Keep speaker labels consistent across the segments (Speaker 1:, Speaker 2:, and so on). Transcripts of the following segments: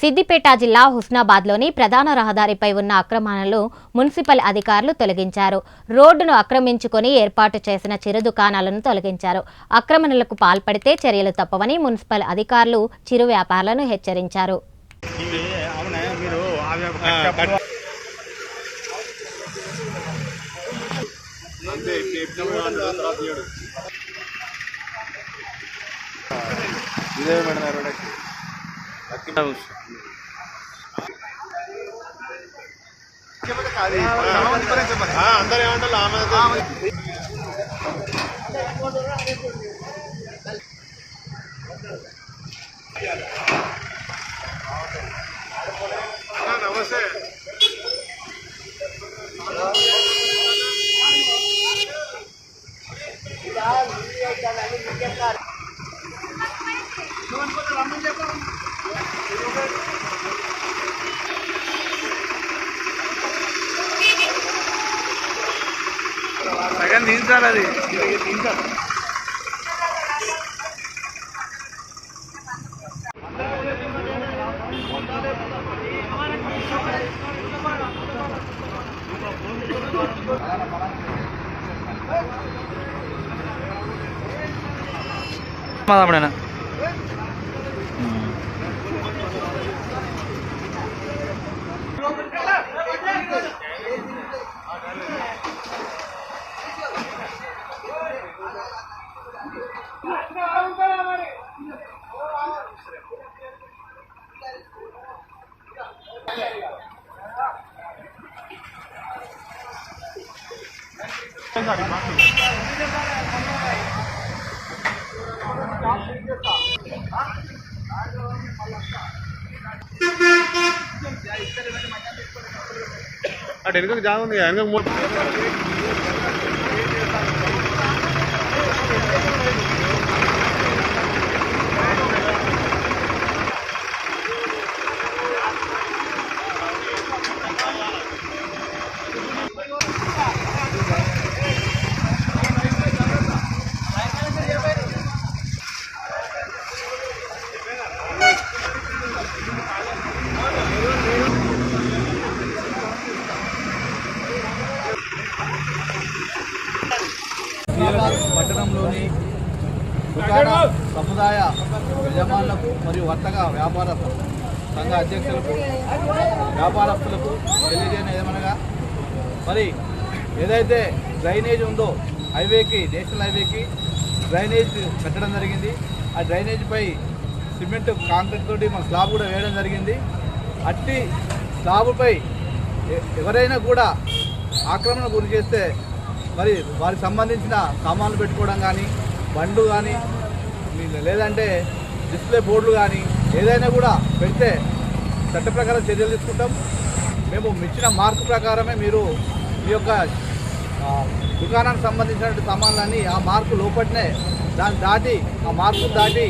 Speaker 1: సిద్దిపేట జిల్లా హుస్నాబాద్లోని ప్రధాన రహదారిపై ఉన్న అక్రమాలను మున్సిపల్ అధికారులు తొలగించారు. రోడ్డును ఆక్రమించుకొని ఏర్పాటు చేసిన చిరు దుకాణాలను తొలగించారు. ఆక్రమణలకు పాల్పడితే చర్యలు తప్పవని మున్సిపల్ అధికారులు చిరు వ్యాపారులను హెచ్చరించారు.
Speaker 2: ఇదే మేడం అందరూ ఏమంటారు ఆమె నమస్తే
Speaker 3: సగం దించాలి అది దించాలి మాదాపడేనా
Speaker 2: అటు వెనుకకు జాగ ఉంది వెనక మూడు
Speaker 4: పట్టణంలోని దుకాణ సముదాయ యజమానులకు మరియు వర్తక వ్యాపార సంఘ అధ్యక్షులకు వ్యాపారస్తులకు తెలియజేయడం ఏమనగా మరి ఏదైతే డ్రైనేజ్ ఉందో హైవేకి నేషనల్ హైవేకి డ్రైనేజ్ కట్టడం జరిగింది. ఆ డ్రైనేజ్పై సిమెంట్ కాంక్రీట్ తోటి మన స్లాబ్ కూడా వేయడం జరిగింది. అట్టి స్లాబుపై ఎ- ఎవరైనా కూడా ఆక్రమణ గురి చేస్తే మరి వారికి సంబంధించిన సామాన్లు పెట్టుకోవడం కానీ బండ్లు కానీ లేదంటే డిస్ప్లే బోర్డులు కానీ ఏదైనా కూడా పెడితే చట్ట ప్రకారం చర్యలు తీసుకుంటాం. మేము ఇచ్చిన మార్కు ప్రకారమే మీరు మీ యొక్క దుకాణానికి సంబంధించినటువంటి సామాన్లన్నీ ఆ మార్కు లోపట్నే దాన్ని దాటి ఆ మార్కును దాటి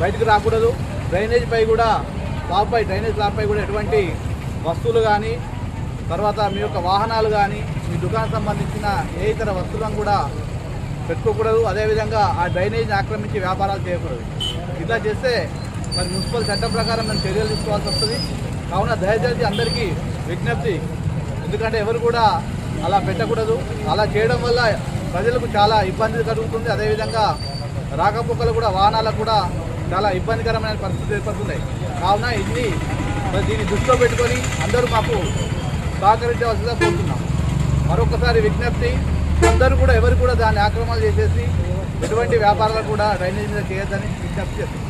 Speaker 4: బయటకు రాకూడదు. డ్రైనేజ్ పై కూడా స్లాబ్పై డ్రైనేజ్ స్లాబ్పై కూడా ఎటువంటి వస్తువులు కానీ తర్వాత మీ యొక్క వాహనాలు కానీ మీ దుకాణం సంబంధించిన ఏ ఇతర వస్తువులను కూడా పెట్టుకోకూడదు. అదేవిధంగా ఆ డ్రైనేజ్ని ఆక్రమించి వ్యాపారాలు చేయకూడదు. ఇట్లా చేస్తే మరి మున్సిపల్ చట్టం ప్రకారం మేము చర్యలు తీసుకోవాల్సి వస్తుంది. కావున దయచేసి అందరికీ విజ్ఞప్తి. ఎందుకంటే ఎవరు కూడా అలా పెట్టకూడదు. అలా చేయడం వల్ల ప్రజలకు చాలా ఇబ్బంది కలుగుతుంది. అదేవిధంగా రాకపోకలు కూడా వాహనాలకు కూడా చాలా ఇబ్బందికరమైన పరిస్థితులు ఏర్పడుతున్నాయి. కావున ఇది మరి దీన్ని దృష్టిలో పెట్టుకొని అందరూ మాకు సహకరించవలసిందిగా కోరుతున్నాం. మరొకసారి విజ్ఞప్తి అందరూ కూడా ఎవరు కూడా దాన్ని ఆక్రమణ చేసేసి ఎటువంటి వ్యాపారాలు కూడా డ్రైనేజ్ మీద చేయొద్దని విజ్ఞప్తి చేస్తున్నాం.